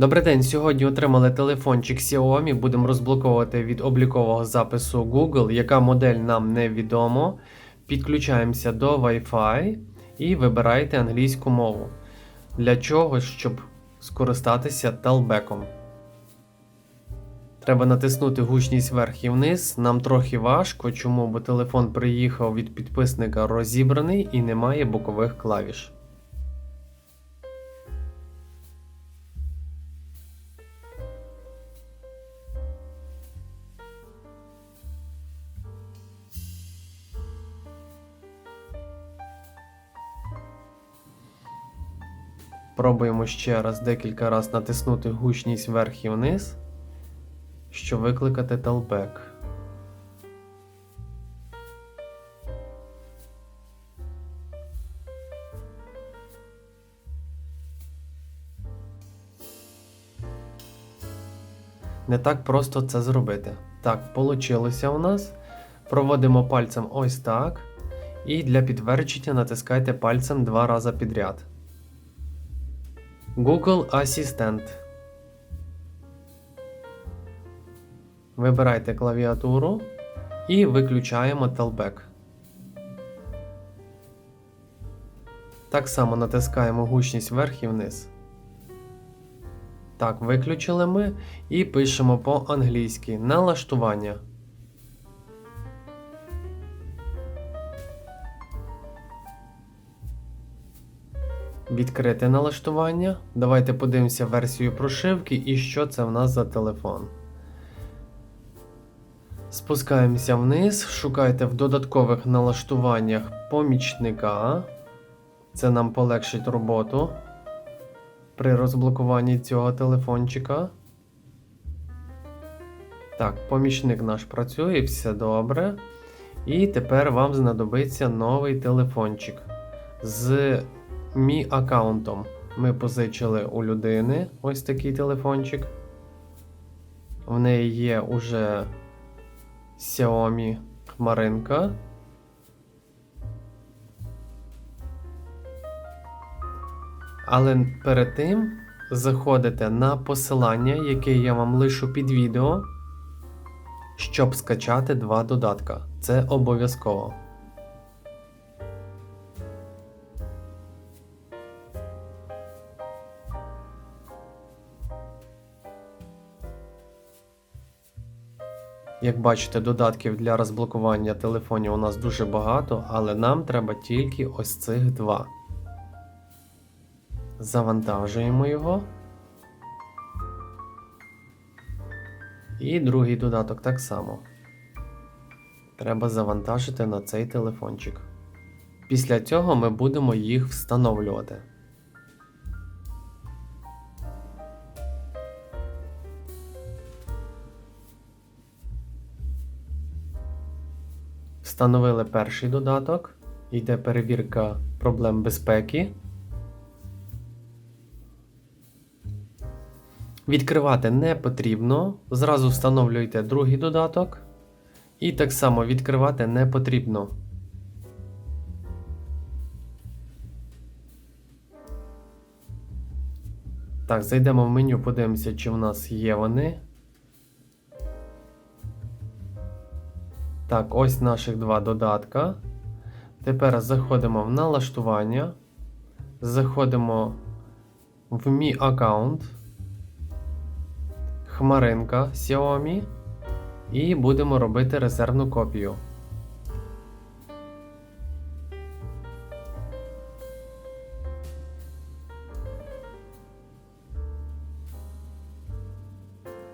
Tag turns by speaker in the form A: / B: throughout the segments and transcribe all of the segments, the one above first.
A: Добрий день. Сьогодні отримали телефончик Xiaomi. Будемо розблоковувати від облікового запису Google. Яка модель нам невідомо. Підключаємося до Wi-Fi і вибирайте англійську мову. Для чого? Щоб скористатися талбеком. Треба натиснути гучність вверх і вниз. Нам трохи важко. Чому? Бо телефон приїхав від підписника розібраний і немає бокових клавіш. Пробуємо ще раз декілька разів натиснути гучність вверх і вниз, щоб викликати талбек. Не так просто це зробити. Так, получилося у нас. Проводимо пальцем ось так. І для підтвердження натискайте пальцем два рази підряд. Google Асистент. Вибирайте клавіатуру і виключаємо Telback. Так само натискаємо гучність вверх і вниз. Так, виключили ми і пишемо по-англійськи налаштування. Відкрити налаштування. Давайте подивимося версію прошивки і що це в нас за телефон. Спускаємося вниз, шукайте в додаткових налаштуваннях помічника. Це нам полегшить роботу при розблокуванні цього телефончика. Так, помічник наш працює, все добре. І тепер вам знадобиться новий телефончик з Мі аккаунтом. Ми позичили у людини ось такий телефончик. В неї є уже Xiaomi Хмаринка. Але перед тим заходите на посилання, яке я вам лишу під відео, щоб скачати два додатка. Це обов'язково. Як бачите, додатків для розблокування телефонів у нас дуже багато, але нам треба тільки ось цих два. Завантажуємо його. І другий додаток так само. Треба завантажити на цей телефончик. Після цього ми будемо їх встановлювати. Встановили перший додаток. Йде перевірка проблем безпеки. Відкривати не потрібно. Зразу встановлюйте другий додаток. І так само відкривати не потрібно. Так, зайдемо в меню, подивимося, чи в нас є вони. Так, ось наших два додатка. Тепер заходимо в налаштування. Заходимо в мій аккаунт. Хмаринка Xiaomi. І будемо робити резервну копію.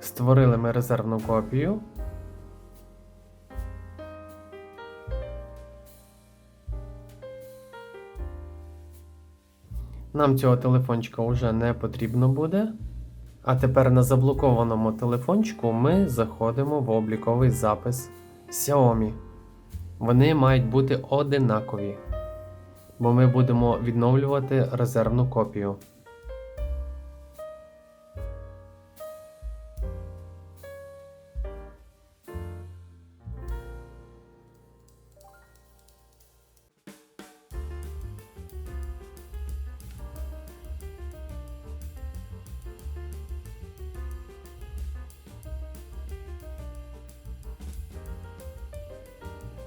A: Створили ми резервну копію. Нам цього телефончика вже не потрібно буде. А тепер на заблокованому телефончику ми заходимо в обліковий запис Xiaomi. Вони мають бути одинакові, бо ми будемо відновлювати резервну копію.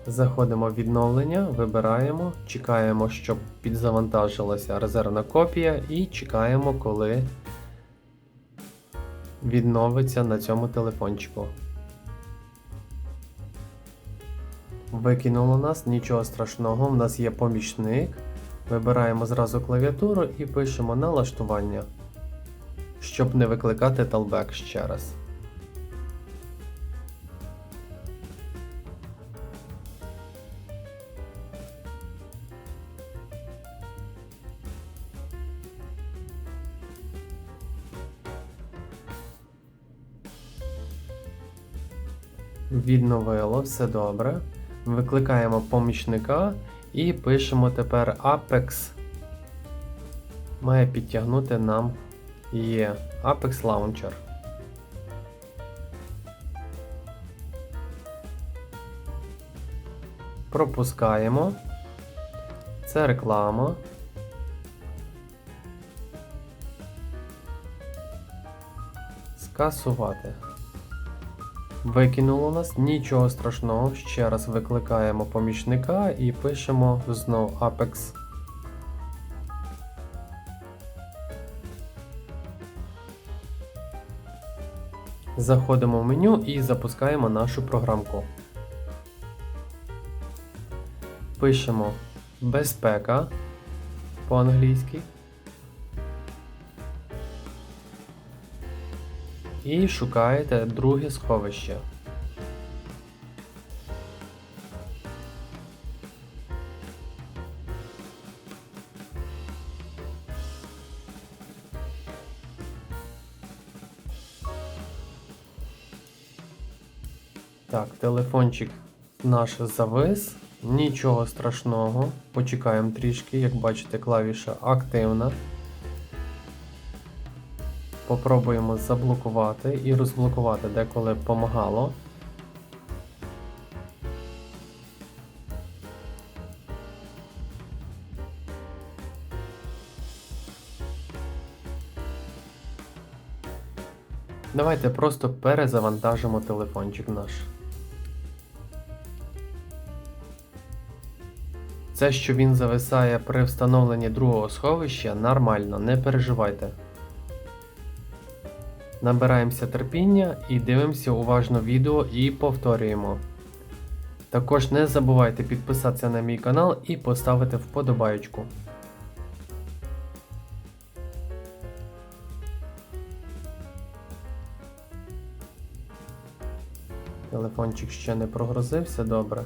A: Заходимо в відновлення, вибираємо, чекаємо, щоб підзавантажилася резервна копія, і чекаємо, коли відновиться на цьому телефончику. Викинуло нас, нічого страшного, в нас є помічник. Вибираємо зразу клавіатуру і пишемо налаштування, щоб не викликати талбек ще раз. Відновило, все добре. Викликаємо помічника і пишемо тепер Apex. Має підтягнути нам є Apex Launcher. Пропускаємо. Це реклама. Скасувати. Викинуло нас, нічого страшного. Ще раз викликаємо помічника і пишемо знов Apex. Заходимо в меню і запускаємо нашу програмку. Пишемо безпека по-англійськи. І шукаєте друге сховище. Так, телефончик наш завис, нічого страшного. Почекаємо трішки, як бачите, клавіша активна. Попробуємо заблокувати і розблокувати деколи помагало. Давайте просто перезавантажимо телефончик наш. Це, що він зависає при встановленні другого сховища, нормально, не переживайте. Набираємося терпіння і дивимося уважно відео і повторюємо. Також не забувайте підписатися на мій канал і поставити вподобайку. Телефончик ще не прогрузився добре.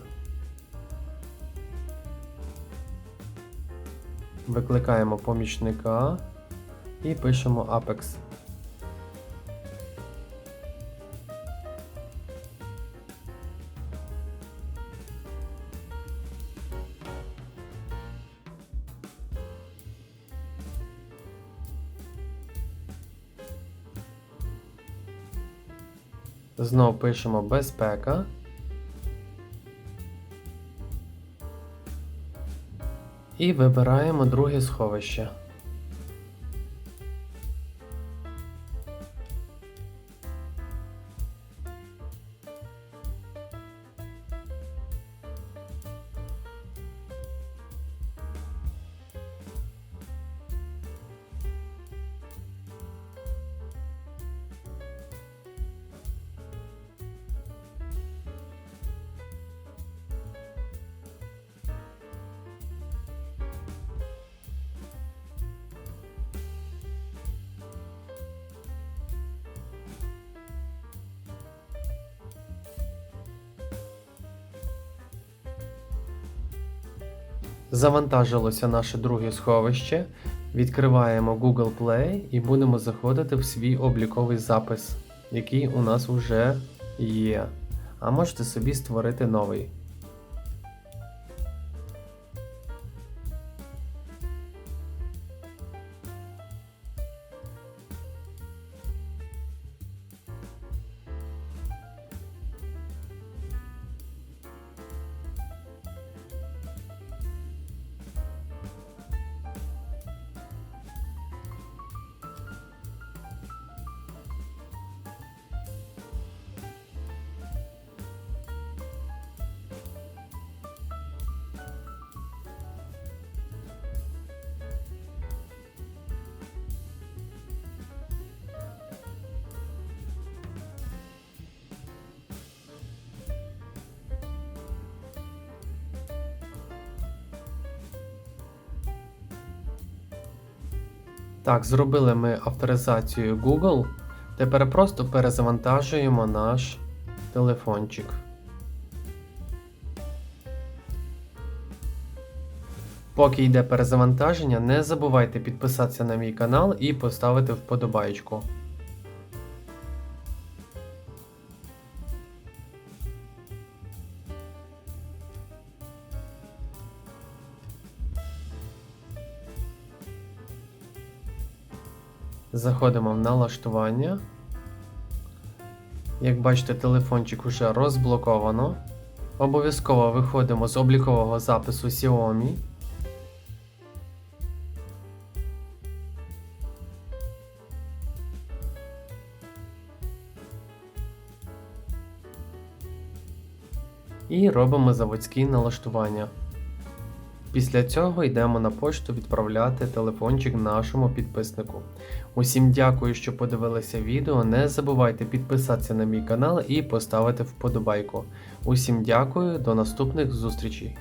A: Викликаємо помічника і пишемо Apex. Знов пишемо безпека. І вибираємо друге сховище. Завантажилося наше друге сховище. Відкриваємо Google Play і будемо заходити в свій обліковий запис, який у нас вже є. А можете собі створити новий. Так, зробили ми авторизацію Google. Тепер просто перезавантажуємо наш телефончик. Поки йде перезавантаження, не забувайте підписатися на мій канал і поставити вподобайку. Заходимо в налаштування. Як бачите, телефончик уже розблоковано. Обов'язково виходимо з облікового запису Xiaomi. І робимо заводські налаштування. Після цього йдемо на пошту відправляти телефончик нашому підписнику. Усім дякую, що подивилися відео. Не забувайте підписатися на мій канал і поставити вподобайку. Усім дякую, до наступних зустрічей!